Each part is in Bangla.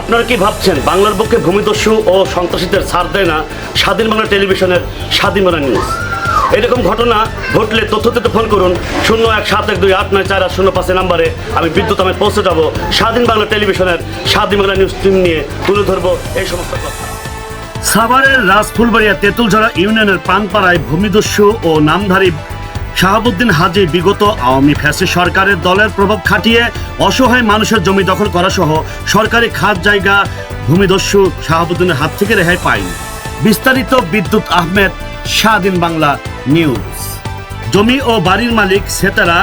আপনারা কি ভাবছেন, বাংলার পক্ষে ভূমিদস্যু ও সন্ত্রাসীদের ছাড় দেয় না স্বাধীন বাংলা টেলিভিশনের স্বাধীন বাংলা নিউজ? এরকম ঘটনা ঘটলে তথ্য দিতে ফোন করুন, শূন্য এক সাত এক দুই আট নয় চার আট শূন্য পাঁচের নাম্বারে। আমি বিদ্যুৎ আমি পৌঁছে যাব, স্বাধীন বাংলা টেলিভিশনের স্বাধীন বাংলা নিউজ টিম নিয়ে তুলে ধরবো এই সমস্ত কথা। সাভারের রাজফুলবাড়িয়া তেঁতুলঝরা ইউনিয়নের পানপাড়ায় ভূমিদস্যু ও নামধারী শাহাবুদ্দিন হাজি বিগত আওয়ামী ফ্যাসি সরকারের দলের প্রভাব খাটিয়ে অসহায় মানুষের জমি দখল করা সহ সরকারি খাত জায়গা ভূমিদস্যু শাহাবুদ্দিনের হাত থেকে রেহাই পায়নি। বিস্তারিত বিদ্যুৎ আহমেদ, স্বাধীন বাংলা নিউজ। জমি ও বাড়ির মালিক সেতারা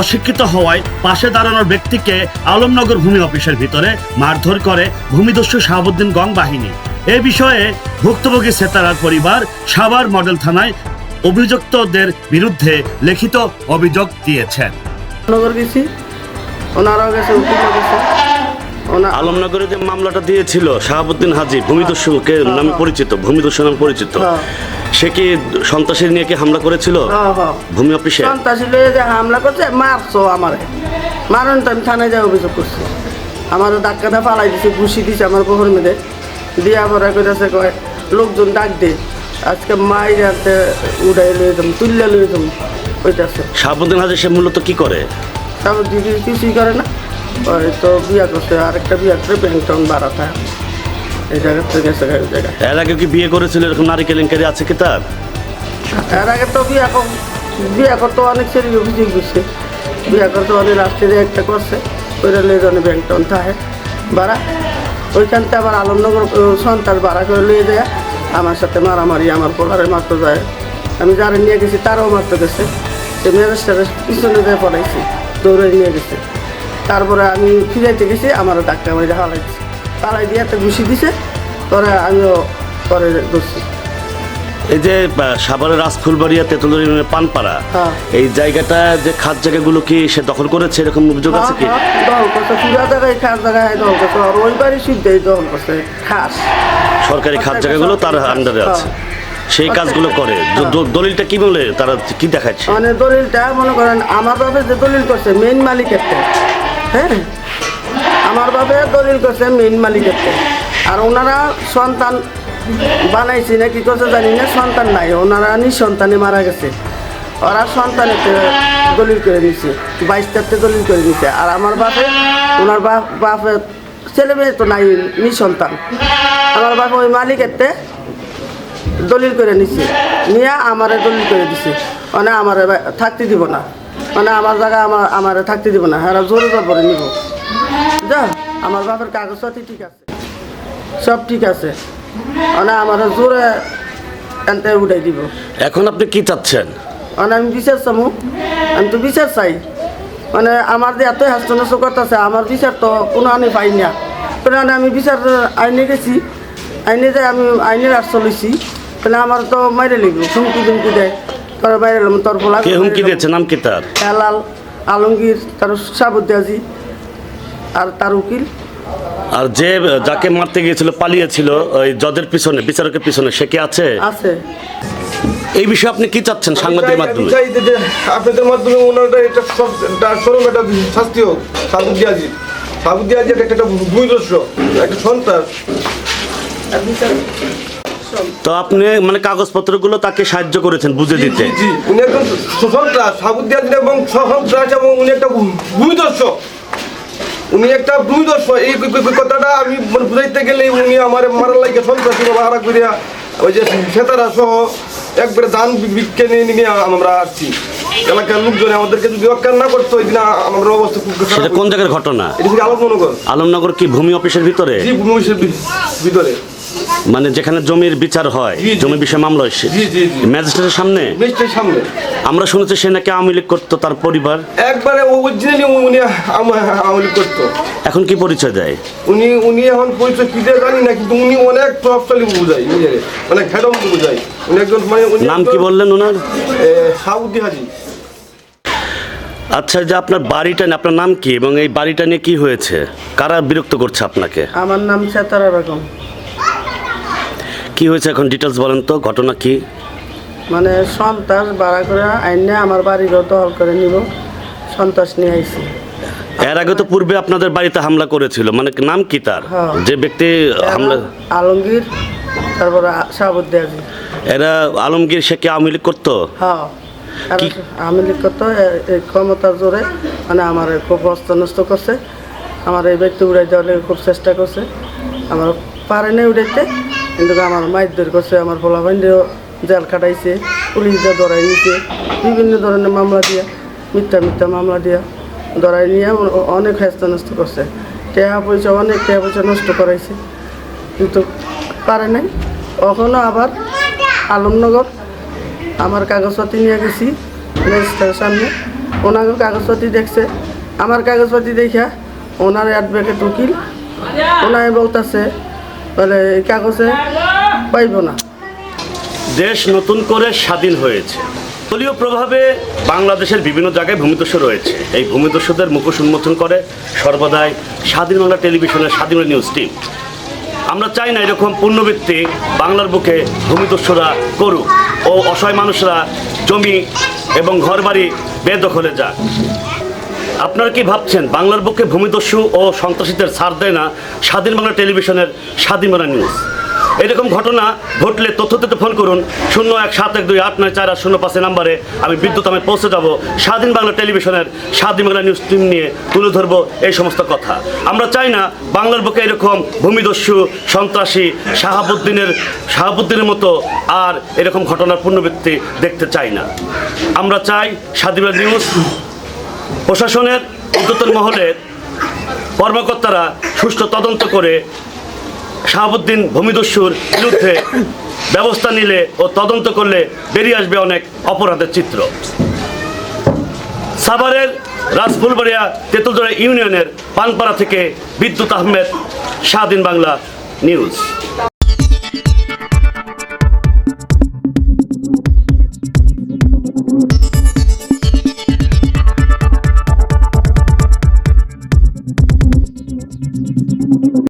অশিক্ষিত হওয়ায় পাশে দাঁড়ানোর ব্যক্তিকে আলমনগর ভূমি অফিসের ভিতরে মারধর করে ভূমিদস্যু শাহাবুদ্দিন গং বাহিনী। এ বিষয়ে ভুক্তভোগী সেতারার পরিবার সাভার মডেল থানায় অভিযুক্তদের বিরুদ্ধে লিখিত অভিযোগ দিয়েছেন। নগর গেছি। ওনারাও গেছে উকিলও গেছে। আলমনগরে যে মামলাটা দিয়েছিল শাহাবুদ্দিন হাজি ভূমিদস্যুকে নামে পরিচিত ভূমিদস্যু নামে পরিচিত হ্যাঁ। সে কি সন্ত্রাসী নিয়ে কি হামলা করেছিল? হ্যাঁ, হ্যাঁ। ভূমি অফিসে? সন্ত্রাসী লয়ে যে হামলা করছে মারছো আমারে। মারণ তো আমি থানায় যাই অভিযোগ করছি। আমার ডাক্তারটা পালাই দিছে ঘুষি দিছে আমার বহর মেয়েদে দিয়া ভরা করেছে কয় লোকজন ডাক দে। আজকে মাই রাতে উড়াই লয়ে যাম তুললে লয়ে যাম ওইটাছে শাহাবুদ্দিন হাজি সে মূলত কি করে? তারপর দিদি কিছুই করে না। ওই তো বিয়া করছে আরেকটা বিয়া করে ব্যাংটন বাড়াতে এই জায়গা থেকে গেছে ওই জায়গায় এর আগে কি বিয়ে করেছিল এরকম নারী কেলেঙ্কারি আছে কি তার? এর আগে তো বিয়া কর বিয়া করতে অনেক ছেলে অভিযোগ দিচ্ছে বিয়া করতে অনেক রাত্রে একটা করছে ওইটা লিয়ে জনে ব্যাংটন থাকে। বাড়া ওইখানতে আবার আলমনগর সন্তান ভাড়া করে লিয়ে যায়। আমার সাথে মারামারি আমার পোলারে মারতে যায়। আমি যারা নিয়ে গেছি তারাও মারতে গেছে। সে ম্যাজিস্ট্রেটের পিছনে দিয়ে পড়াইছি দৌড়ে নিয়ে গেছে। তারপরে আমি ফিরাইতে গেছি আমারও ডাক্তার মারি হালাই দিছে হালাই দিয়ে একটা ঘুষি দিছে পরে আমিও পরে ধরছি। এই যে সাভারের রাজফুলবাড়িয়া তেতুলের ইউনিয়নের পানপাড়া হ্যাঁ। এই জায়গাটা যে খাত জায়গাগুলো কি সে দখল করেছে? এরকম অভিযোগ আছে কি? হ্যাঁ, হ্যাঁ, দল করছে। পুরা জায়গায় খাস জায়গায় দল করছে। আর ওই বাড়ি শুদ্ধই দল করছে খাস। সরকারি খাত জায়গাগুলো তার আন্ডারে আছে। সেই কাজগুলো করে। দলিলটা কি বলে? তারা কি দেখাচ্ছে? মানে দলিলটা মনে করেন আমার বাপে যে দলিল করছে মেইন মালিকের থেকে, হ্যাঁ? আমার বাপে দলিল করছে মেইন মালিকের থেকে। আর ওনারা সন্তান বানাইছে না কি করছে জানি না সন্তান নাই। ওনারা নিঃসন্তানে মারা গেছে। ওরা সন্তানেতে দলিল করে নিছে বাইশটাতে দলিল করে নিছে আর আমার বাপে ওনার বাপ বাপে ছেলে মেয়ে তো নাই নিঃসন্তান আমার বাপ ওই মালিকের থেকে দলিল করে নিছে। নিয়ে আমারে দলিল করে দিছে। মানে আমারে থাকতে দিব না। মানে আমার জায়গা আমার আমারে থাকতে দিব না। হ্যাঁ জোরে জবরে নিব। যা আমার বাপের কাগজপাতি ঠিক আছে। সব ঠিক আছে। মানে আমার জোরে এনতে উঠাই দিব। এখন আপনি কি চাচ্ছেন? মানে আমি বিচার চামু। আমি তো বিচার চাই। মানে আমার যে এত হাস্যনস্য করতেছে আমার বিচার তো কোনো আনি পাই না। কারণ আমি বিচার আইনে গেছি আইনে যে আমি আইনের আশ্রয় লইছি। তাহলে আমার তো মাইরে লিখব হুমকি দুমকি দেয়। তোর বাইরে তোর হুমকি দিয়েছে? নাম কি তার? হেলাল আলমগীর তার সাবুদ্দাজি আর তার উকিল। আর যে যাকে মারতে গিয়েছিল পালিয়েছিল ওই জজের পিছনে বিচারকের পিছনে সে কি আছে? আছে। এই বিষয়ে আপনি কি চাচ্ছেন সাংবাদিকের মাধ্যমে? আপনাদের মাধ্যমে ওনারা এটা সব তার চরম একটা শাস্তি হোক সাবুদ্দি আজিজ। সাবুদ্দি আজিজ একটা একটা ভূমিদস্য একটা সন্ত্রাস। তো আপনি মানে কাগজপত্রগুলো তাকে সাহায্য করেছেন বুঝে দিতে। উনি একজন সন্ত্রাস সাবুদ্দি আজিজ এবং সন্ত্রাস এবং উনি একটা ভূমিদস্য। উনি একটা ভূমিদস্য। এই কথাটা আমি মানে বুঝাইতে গেলে উনি আমার মারার লাগে সন্ত্রাসী ভাড়া করিয়া ওই যে সেতারা সহ একবারে দান বিক্রে নিয়ে আমরা আসছি। এলাকার লোকজন আমাদেরকে যদি অজ্ঞান না করতো ওই দিন আমরা অবস্থা খুব সেটা কোন জায়গার ঘটনা? এটা আলোচনা আলমনগর। কি ভূমি অফিসের ভিতরে? জি অফিসের ভিতরে। মানে যেখানে জমির বিচার হয়। জমি বিষয়ে মামলা হয়েছে জি, জি, জি। ম্যাজিস্ট্রেটের সামনে? সামনে। আমরা শুনেছি সে নাকি আওয়ামী লীগ করতো তার পরিবার। একবারে অরিজিনালি উনি করতো। এখন কি পরিচয় দেয়? উনি উনি এখন পরিচয় কি দিয়ে জানি না কিন্তু উনি অনেক প্রভাবশালী বুঝাই নিজের অনেক হ্যাডম বুঝাই উনি একজন মানে নাম কি বললেন ওনার? সাউদি হাজি। আচ্ছা যে আপনার বাড়িটা আপনার নাম কি এবং এই বাড়িটা নিয়ে কি হয়েছে? কারা বিরক্ত করছে আপনাকে? আমার নাম সেতারা বেগম। কি হয়েছে এখন? ডিটেলস বলেন তো ঘটনা কি? মানে সন্ত্রাস ভাড়া করে আইনে আমার বাড়ির দল করে নিব। সন্ত্রাস নিয়ে আইছি। এর আগে তো পূর্বে আপনাদের বাড়িতে হামলা করেছিল মানে নাম কি তার? হ্যাঁ। যে ব্যক্তি হামলা আলমগীর তারপরে শাহাবুদ্দিয়াজি। এরা আলমগীর সে কি আওয়ামী লীগ করতো? হ্যাঁ। আর কি? আমি এই ক্ষমতার জোরে মানে আমার খুব হস্ত করছে। আমার এই ব্যক্তি উড়াই দেওয়ার খুব চেষ্টা করছে। আমার পারে নাই উড়াইতে। কিন্তু আমার মাইর করছে, আমার ফলাফাইন্ডিও জাল খাটাইছে, পুলিশ দিয়ে ধরাই নিছে, বিভিন্ন ধরনের মামলা দিয়া, মিথ্যা মিথ্যা মামলা দিয়া ধরাই নিয়ে অনেক হস্ত নষ্ট করছে। টাকা পয়সা, অনেক টাকা পয়সা নষ্ট করাইছে। কিন্তু পারে নাই। কখনো আবার আলমনগর, আমার কাগজপাতি নিয়ে গেছি রেজিস্টারের সামনে। ওনাকে কাগজপাতি দেখছে। আমার কাগজপাতি দেখা ওনার অ্যাডভোকেট উকিল, ওনায় বলতেছে এই কাগজে পাইব না। দেশ নতুন করে স্বাধীন হয়েছে। দলীয় প্রভাবে বাংলাদেশের বিভিন্ন জায়গায় ভূমিদস্যু রয়েছে। এই ভূমিদস্যুদের মুখোশ উন্মোচন করে সর্বদাই স্বাধীন বাংলা টেলিভিশনের স্বাধীন নিউজ টিম। আমরা চাই না এরকম পূর্ণবৃত্তি বাংলার বুকে ভূমিদস্যুরা করুক ও অসহায় মানুষরা জমি এবং ঘরবাড়ি বেদখলে যাক। আপনারা কি ভাবছেন, বাংলার বুকে ভূমিদস্যু ও সন্ত্রাসীদের ছাড় দেয় না স্বাধীন বাংলা টেলিভিশনের স্বাধীন বাংলা নিউজ? এরকম ঘটনা ঘটলে তথ্য দিতে ফোন করুন শূন্য এক সাত এক দুই আট নয় চার আট শূন্য পাঁচের নাম্বারে। আমি বিদ্যুৎ আমি পৌঁছে যাব। স্বাধীন বাংলা টেলিভিশনের স্বাধীন বাংলা নিউজ টিম নিয়ে তুলে ধরবো এই সমস্ত কথা। আমরা চাই না বাংলার বুকে এরকম ভূমিদস্যু, সন্ত্রাসী, শাহাবুদ্দিনের শাহাবুদ্দিনের মতো আর এরকম ঘটনার পুনরাবৃত্তি দেখতে চাই না। আমরা চাই স্বাধীন নিউজ প্রশাসনের উদ্যতন মহলের কর্মকর্তারা সুষ্ঠু তদন্ত করে শাহাবুদ্দিন ভূমিদস্যুর বিরুদ্ধে ব্যবস্থা নিলে ও তদন্ত করলে বেরিয়ে আসবে অনেক অপরাধের চিত্র। সাভারের রাজফুলবাড়িয়া তেঁতুলজোড়া ইউনিয়নের পানপাড়া থেকে বিদ্যুৎ আহমেদ, স্বাধীন বাংলা নিউজ।